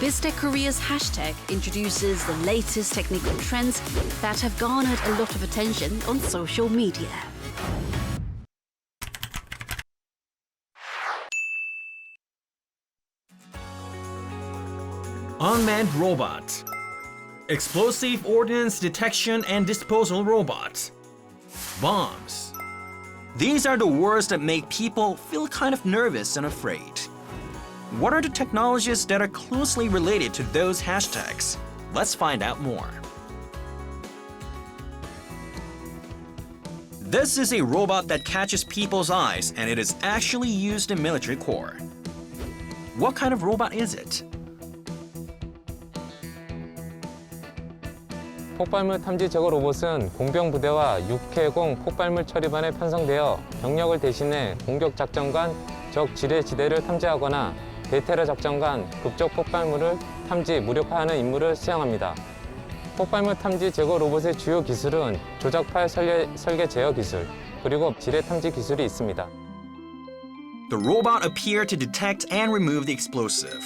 BizTech Korea's hashtag introduces the latest technical trends that have garnered a lot of attention on social media. Unmanned robot. Explosive ordnance detection and disposal robot. Bombs. These are the words that make people feel kind of nervous and afraid. What are the technologies that are closely related to those hashtags? Let's find out more. This is a robot that catches people's eyes and it is actually used in military corps. What kind of robot is it? 폭발물 탐지 제거 로봇은 공병 부대와 육해공 폭발물 처리반에 편성되어 병력을 대신해 공격 작전간 적 지뢰 지대를 탐지하거나 대테러 작전 간 극적 폭발물을 탐지 무력화하는 임무를 수행합니다. 폭발물 탐지 제거 로봇의 주요 기술은 조작 파일 설계, 설계 제어 기술 그리고 지뢰 탐지 기술이 있습니다. The robot appeared to detect and remove the explosive.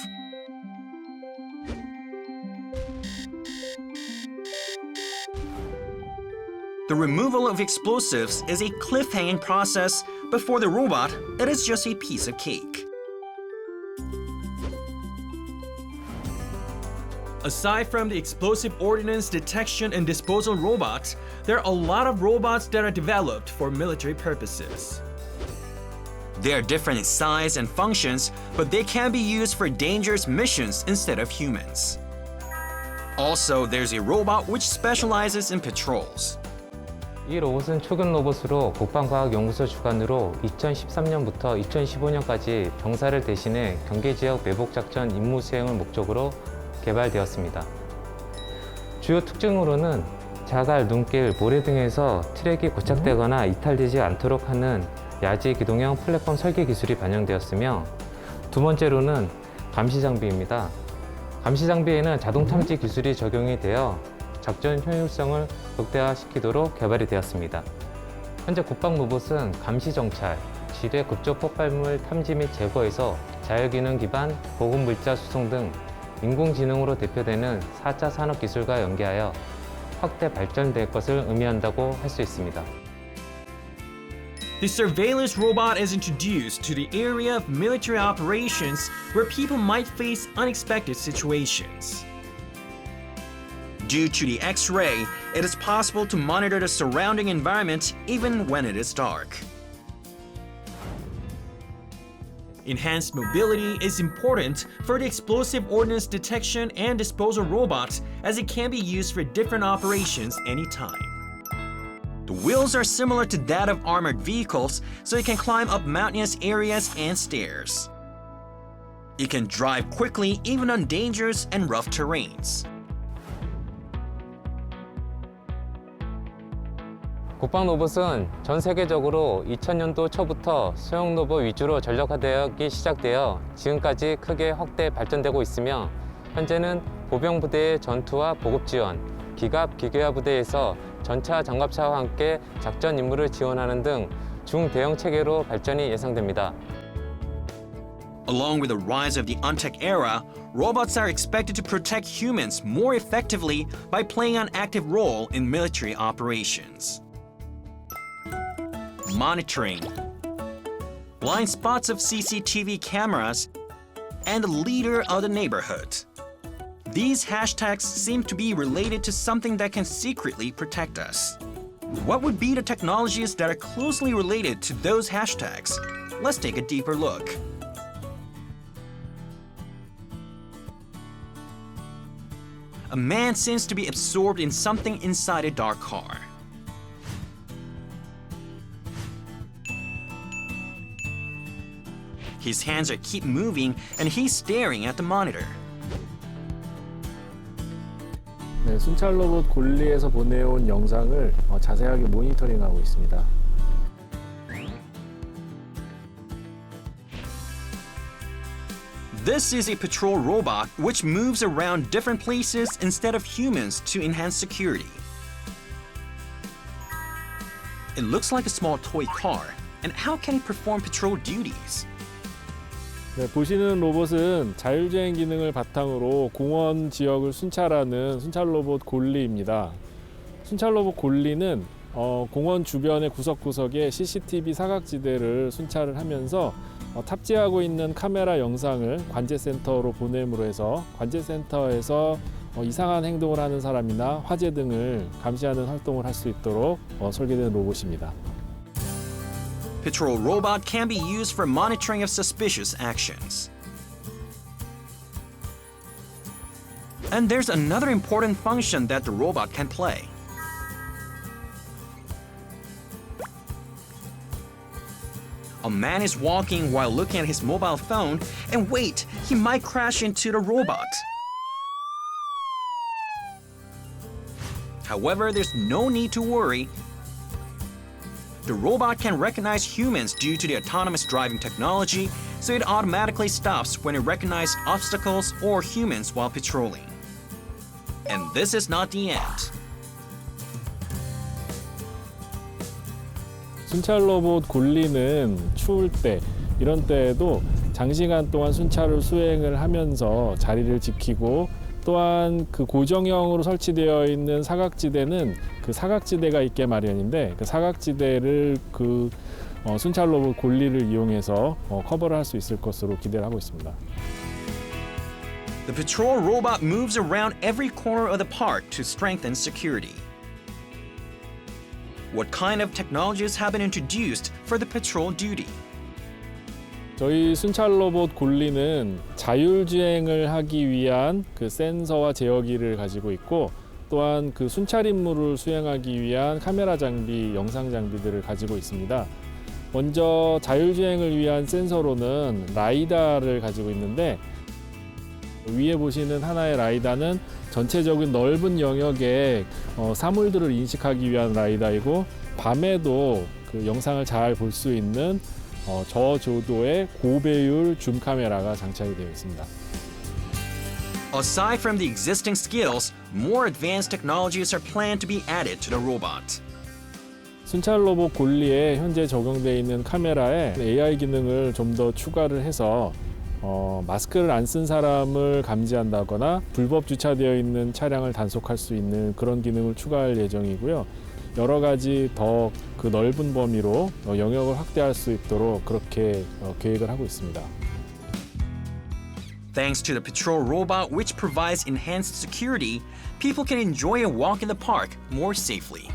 The removal of explosives is a cliffhanging process, but for the robot, it is just a piece of cake. Aside from the explosive ordnance detection and disposal robot, there are a lot of robots that are developed for military purposes. They are different in size and functions, but they can be used for dangerous missions instead of humans. Also, there's a robot which specializes in patrols. 이 로봇은 초견 로봇으로 국방과학연구소 주관으로 2013년부터 2015년까지 병사를 대신해 경계 지역 매복 작전 임무 수행을 목적으로 개발되었습니다. 주요 특징으로는 자갈, 눈길, 모래 등에서 트랙이 고착되거나 이탈되지 않도록 하는 야지 기동형 플랫폼 설계 기술이 반영되었으며 두 번째로는 감시 장비입니다. 감시 장비에는 자동 탐지 기술이 적용이 되어 작전 효율성을 극대화시키도록 개발이 되었습니다. 현재 국방 로봇은 감시 정찰, 지뢰 급조 폭발물 탐지 및 제거에서 자율기능 기반 보급 물자 수송 등 인공지능으로 대표되는 4차 산업 기술과 연계하여 확대 발전될 것을 의미한다고 할 수 있습니다. The surveillance robot is introduced to the area of military operations where people might face unexpected situations. Due to the X-ray, it is possible to monitor the surrounding environment even when it is dark. Enhanced mobility is important for the explosive ordnance detection and disposal robot as it can be used for different operations anytime. The wheels are similar to that of armored vehicles, so it can climb up mountainous areas and stairs. It can drive quickly even on dangerous and rough terrains. 국방 로봇은 전 세계적으로 2000년도 초부터 소형 로봇 위주로 전력화되기 시작되어 지금까지 크게 확대 발전되고 있으며 현재는 보병 부대의 전투와 보급 지원, 기갑 기계화 부대에서 전차 장갑차와 함께 작전 임무를 지원하는 등 중대형 체계로 발전이 예상됩니다. Along with the rise of the UNTEC era, robots are expected to protect humans more effectively by playing an active role in military operations. Monitoring, blind spots of CCTV cameras, and the leader of the neighborhood. These hashtags seem to be related to something that can secretly protect us. What would be the technologies that are closely related to those hashtags? Let's take a deeper look. A man seems to be absorbed in something inside a dark car. His hands are keep moving and he's staring at the monitor. 네, 순찰 로봇 골리에서 보내온 영상을 어, 자세하게 모니터링하고 있습니다. This is a patrol robot which moves around different places instead of humans to enhance security. It looks like a small toy car, and how can it perform patrol duties? 네, 보시는 로봇은 자율주행 기능을 바탕으로 공원 지역을 순찰하는 순찰 로봇 골리입니다. 순찰 로봇 골리는 어, 공원 주변의 구석구석에 CCTV 사각지대를 순찰을 하면서 어, 탑재하고 있는 카메라 영상을 관제센터로 보냄으로 해서 관제센터에서 어, 이상한 행동을 하는 사람이나 화재 등을 감시하는 활동을 할 수 있도록 어, 설계된 로봇입니다. Patrol robot can be used for monitoring of suspicious actions. And there's another important function that the robot can play. A man is walking while looking at his mobile phone, and wait, he might crash into the robot. However, there's no need to worry the robot can recognize humans due to the autonomous driving technology, so it automatically stops when it recognizes obstacles or humans while patrolling. And this is not the end. 순찰 로봇 골리는 추울 때 이런 때에도 장시간 동안 순찰을 수행을 하면서 자리를 지키고 또한 그 고정형으로 설치되어 있는 사각지대는 그 사각지대가 있게 마련인데 그 사각지대를 그 어, 순찰 로봇 골리를 이용해서 어, 커버를 할 수 있을 것으로 기대를 하고 있습니다. The patrol robot moves around every corner of the park to strengthen security. What kind of technologies have been introduced for the patrol duty? 저희 순찰 로봇 골리는 자율주행을 하기 위한 그 센서와 제어기를 가지고 있고 또한 그 순찰 임무를 수행하기 위한 카메라 장비, 영상 장비들을 가지고 있습니다. 먼저 자율주행을 위한 센서로는 라이다를 가지고 있는데 위에 보시는 하나의 라이다는 전체적인 넓은 영역의 어, 사물들을 인식하기 위한 라이다이고 밤에도 그 영상을 잘 볼 수 있는 어, 저조도의 고배율 줌 카메라가 장착이 되어 있습니다. Aside from the existing skills, more advanced technologies are planned to be added to the robot. 순찰 로봇 골리에 현재 적용되어 있는 카메라에 AI 기능을 좀 더 추가를 해서 어, 마스크를 안 쓴 사람을 감지한다거나 불법 주차되어 있는 차량을 단속할 수 있는 그런 기능을 추가할 예정이고요. 여러 가지 더 그 넓은 범위로 어, 영역을 확대할 수 있도록 그렇게 어, 계획을 하고 있습니다. Thanks to the patrol robot, which provides enhanced security, people can enjoy a walk in the park more safely.